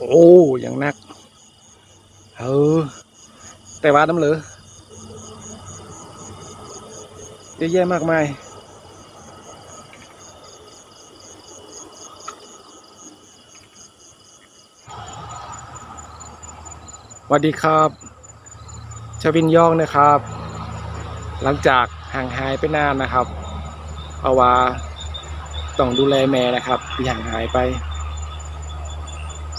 โอ้อย่างนัก เออ แต่ว่าน้ำเหลือเยอะแยะมากมายสวัสดีครับชาวินยองนะครับ หลังจากห่างหายไปนานนะครับเพราะว่าต้องดูแลแม่นะครับที่ห่างหายไป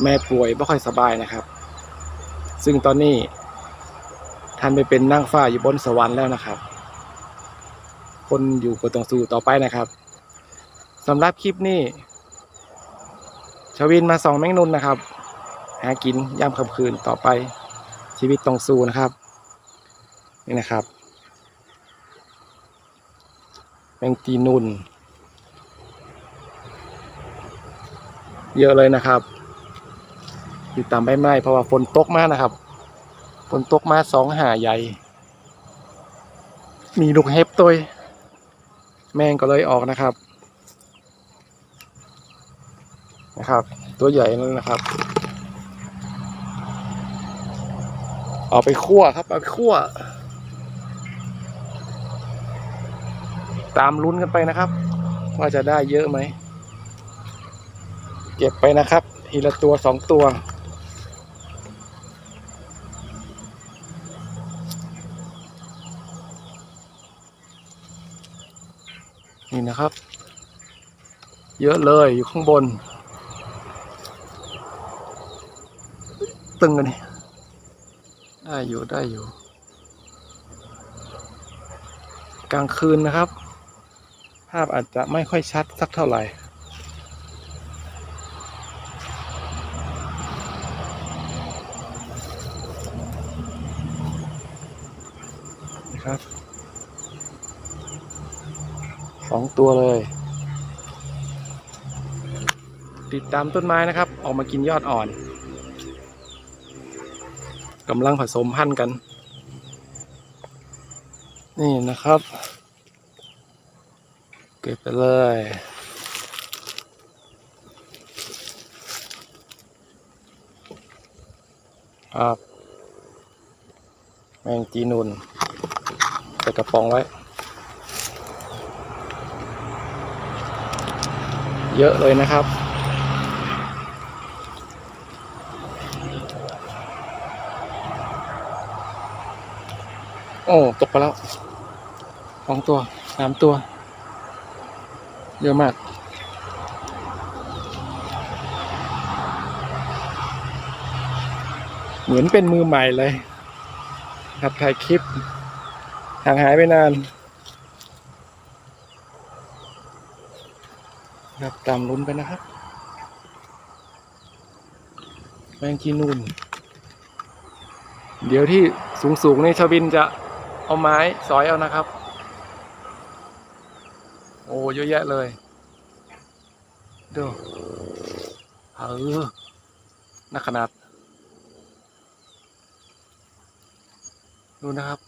แม่ป่วยไม่ค่อยสบายนะครับ ซึ่งตอนนี้ท่านไปเป็นนั่งฟ้าอยู่บนสวรรค์แล้วนะครับ คนอยู่ก็ต้องสู้ต่อไปนะครับสำหรับคลิปนี้ ชวินมาส่องแมงนุนนะครับ หากินย่ำค่ำคืนต่อไปชีวิตต้องสู้นะครับ นี่นะครับ แมงจีนุนเยอะเลยนะครับ อยู่ตามใบไม้เพราะว่าฝนตกมากนะครับฝนตกมาสองหาใหญ่ มีลูกเห็บตัวแมงก็เลยออกนะครับ นะครับ ตัวใหญ่นั่นนะครับ เอาไปคั่วครับ เอาไปคั่ว ตามลุ้นกันไปนะครับ ว่าจะได้เยอะไหม เก็บไปนะครับ ทีละตัวสองตัว นี่นะครับ เยอะเลยอยู่ข้างบน ตึงกันนี่ได้อยู่ได้อยู่ กลางคืนนะครับ ภาพอาจจะไม่ค่อยชัดสักเท่าไหร่นะครับ สองตัวเลย ติดตามต้นไม้นะครับ ออกมากินยอดอ่อนกำลังผสมพันธุ์กัน นี่นะครับ เก็บไปเลยครับแมงจีนุนใส่กระป๋องไว้ เยอะเลยนะครับ โอ้ ตกไปแล้วสองตัวสามตัว เยอะมากเหมือนเป็นมือใหม่เลย ครับถ่ายคลิปห่างหายไปนาน ครับตามลุ้นไปนะครับ แมงจีนูนเดี๋ยวที่สูงๆนี่ชวินจะเอาไม้สอยเอานะครับ โอ้เยอะแยะเลยดูเออนักขนาด ดูนะครับ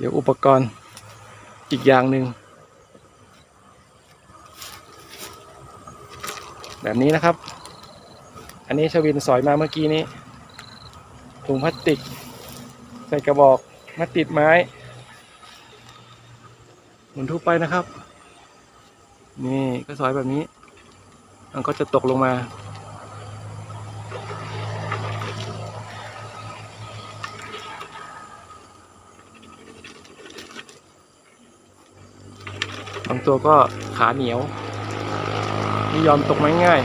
เดี๋ยวอุปกรณ์อีกอย่างหนึ่งแบบนี้นะครับ อันนี้ชวินสอยมาเมื่อกี้นี้ ถุงพลาสติก ใส่กระบอกมาติดไม้ หมุนทั่วไปนะครับ นี่ก็สอยแบบนี้ มันก็จะตกลงมา บางตัวก็ขาเหนียวไม่ยอมตกไม้ง่าย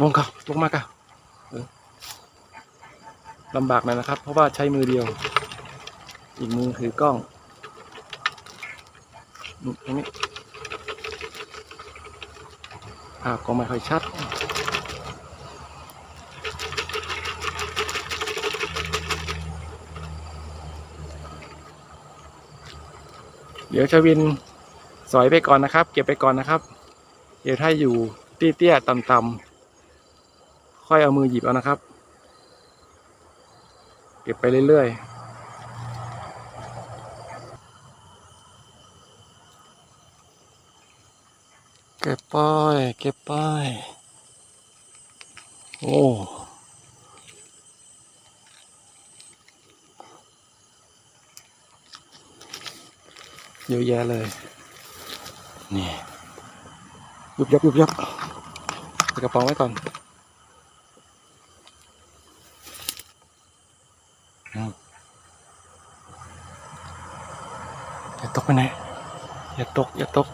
ลงครับลงมากะลำบากหน่อยนะครับ เพราะว่าใช้มือเดียว อีกมือถือกล้องนี่ตรงนี้ภาพก็ไม่ค่อยชัด ดี๋ยวชวินสอยไปก่อนนะครับ เก็บไปก่อนนะครับ เดี๋ยวถ้าอยู่เตี้ยๆต่ำๆค่อยเอามือหยิบเอานะครับ เก็บไปเรื่อยๆเก็บไปเก็บไปโอ้ เยอะแยะเลย นี่ยุบยับยุบยับใส่กระเป๋าไว้ก่อนอืมอย่าตกไปไหนอย่าตกอย่าตก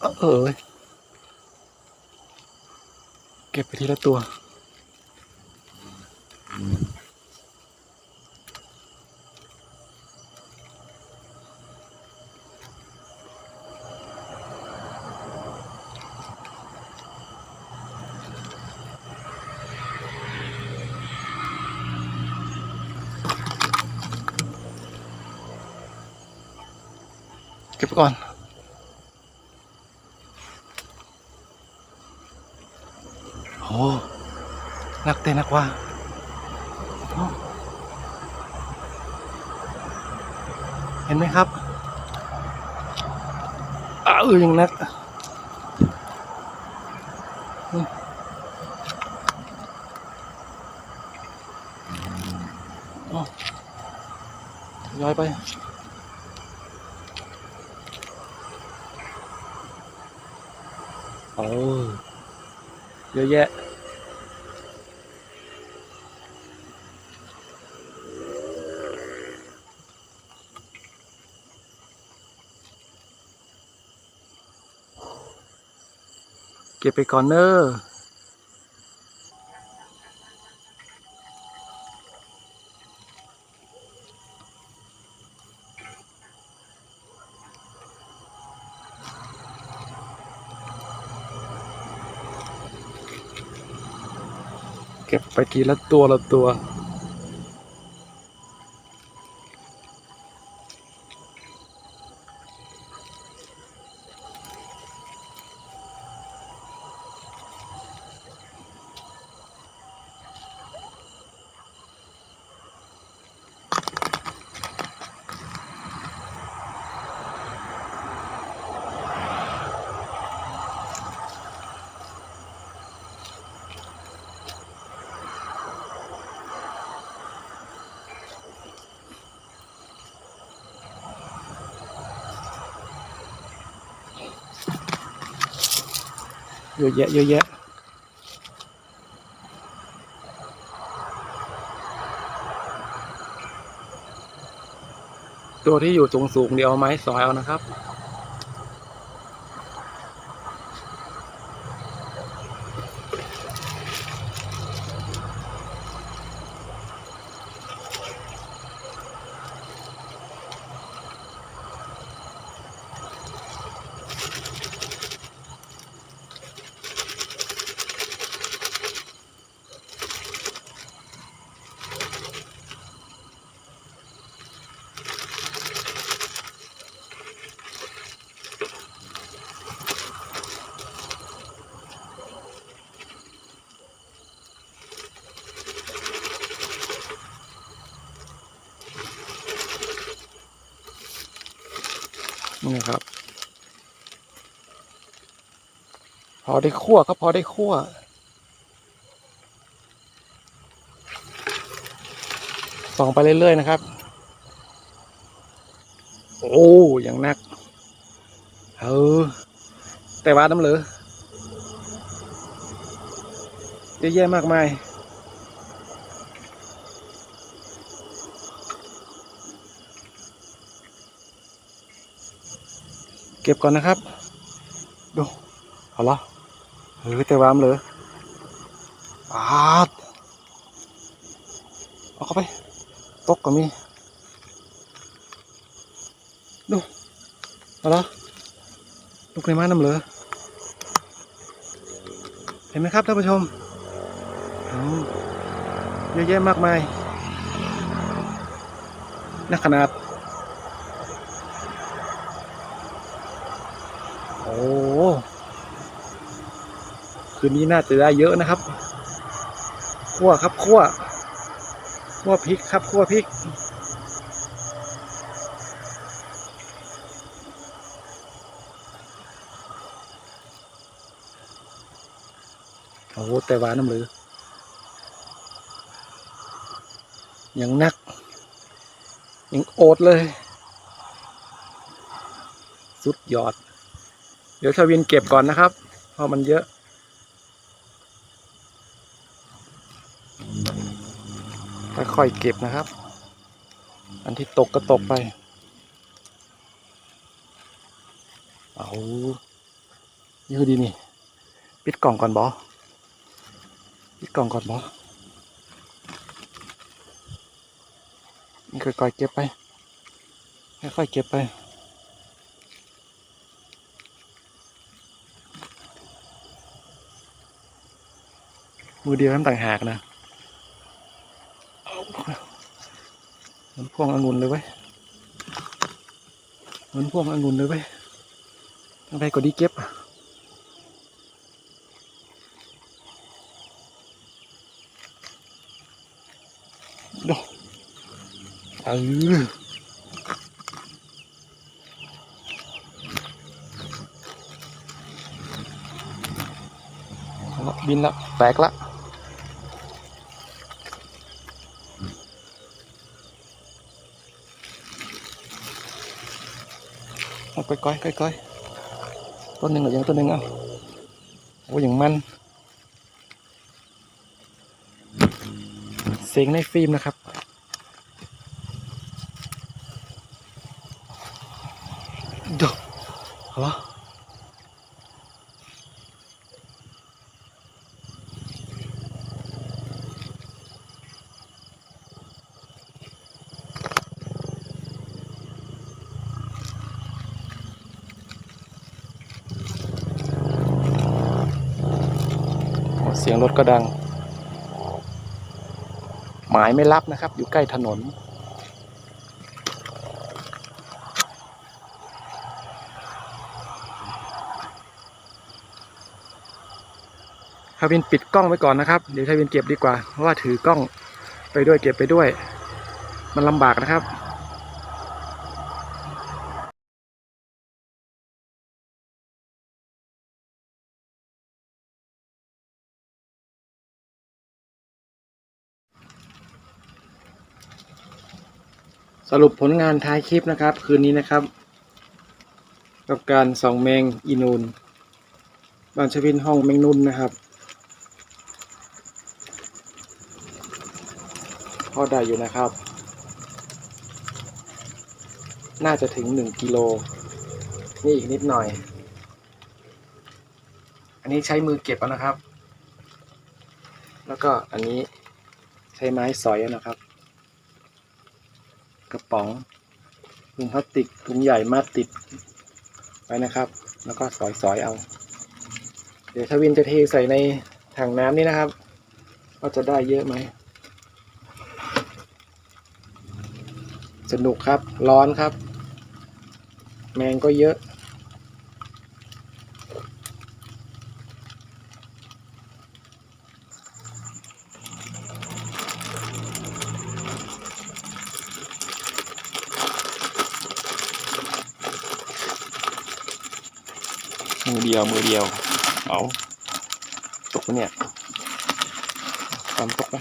เออเอยเก็บไป ทีละตัว เก็บก่อน โอ้ นักเต้นนักว่าเห็นไหมครับอ้าวยังนักย้ายไปโอ้เยอะแยะ เก็บไปก่อนเนอะเก็บไปทีละตัวละตัว เยอะแยะเยอะแยะตัวที่อยู่สูงสูงเดี๋ยวเอาไม้สอยเอานะครับ นี่นะครับ พอได้คั่วก็พอได้คั่วส่องไปเรื่อยๆนะครับ โอ้อย่างนัก เออ แต่ว่าน้ำเหลือเยอะแยะมากมาย เก็บก่อนนะครับ ดูเอาละเฮ้ยแต่วามเลยปาดเอาเข้าไป ตกก็มี ดูเอาละลูกในม้าน้ำเหลือ เห็นไหมครับท่านผู้ชม เยอะแยะมากมายเนะขนาด อ้คืนนี้น่าจะได้เยอะนะครับคั่วครับคั่วคั่วพริกครับคั่วพริกโอ้แต่หวานน้ำหลือยังนักยังโอดเลย สุดยอด เดี๋ยวชาวินเก็บก่อนนะครับ เพราะมันเยอะค่อยๆเก็บนะครับ อันที่ตกก็ตกไป เอายืดดีนี่ ปิดกล่องก่อนบอปิดกล่องก่อนบอค่อยๆเก็บไป ค่อยๆเก็บไป มือเดียวน้ำต่างหากนะมันพ่วงองุ่นเลยเว้ยมันพ่วงองุ่นเลยเว้ยอะไรก็ดีเก็บอะดูเออเอาละบินละแตกละ เอยก้อยๆก้อยๆต้นหนึ่งหรือยังต้นหนึ่งเอะโอ้ยอย่างมันเสียงในฟิล์มนะครับดูเหรอโอ้เสียง รถก็ดัง หมายไม่รับนะครับ อยู่ใกล้ถนนทาวินปิดกล้องไว้ก่อนนะครับ เดี๋ยวทวินเก็บดีกว่า เพราะว่าถือกล้องไปด้วยเก็บไปด้วย มันลำบากนะครับ สรุปผลงานท้ายคลิปนะครับ คืนนี้นะครับ กับการส่องแมงอีนูนบานชวินห้องแมงนุ่นนะครับ พอได้อยู่นะครับ น่าจะถึงหนึ่งกิโลนี่อีกนิดหน่อย อันนี้ใช้มือเก็บนะครับ แล้วก็อันนี้ใช้ไม้สอยนะครับ กระป๋องถุงพลาสติกถุงใหญ่มาติดไว้นะครับ แล้วก็สอยๆเอา เดี๋ยวทวินจะเทใส่ในถังน้ำนี่นะครับว่าจะได้เยอะไหมสนุกครับร้อนครับ แมงก็เยอะ มือเดียวมือเดียวเอาตกเนี่ยตามตกไหม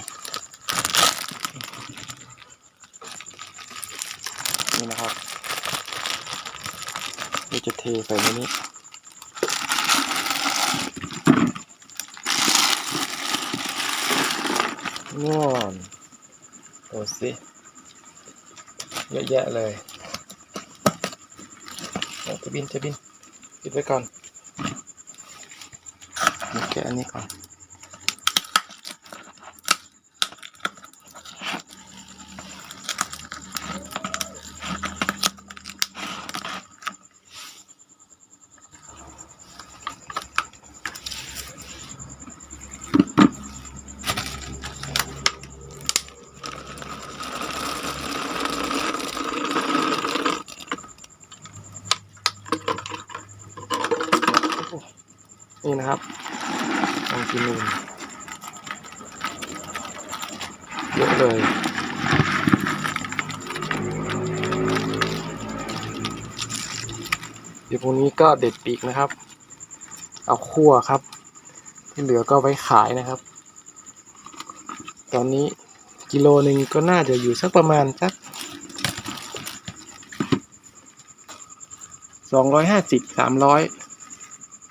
นี่นะครับเดี๋ยวจะเทใส่ในนี้ง่อนโอ้สิเยอะแยะเลยเอาจะบินจะบินปิดไว้ก่อน แกะอันนี้ก่อนนี่นะครับ ลองกินดูเยอะเลยเดี๋ยวพรุ่งนี้ก็เด็ดปีกนะครับ เอาคั่วครับ ที่เหลือก็ไว้ขายนะครับ ตอนนี้กิโลหนึ่งก็น่าจะอยู่สักประมาณสักสองร้อยห้าสิบสามร้อย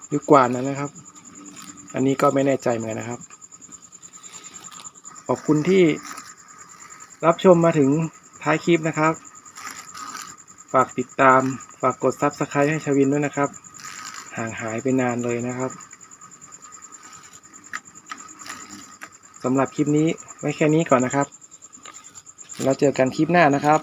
หรือกว่านั้นนะครับ อันนี้ก็ไม่แน่ใจเหมือนกันนะครับ ขอบคุณที่รับชมมาถึงท้ายคลิปนะครับ ฝากติดตาม ฝากกด Subscribe ให้ชวินด้วยนะครับ ห่างหายไปนานเลยนะครับสำหรับคลิปนี้ไว้แค่นี้ก่อนนะครับ แล้วเจอกันคลิปหน้านะครับ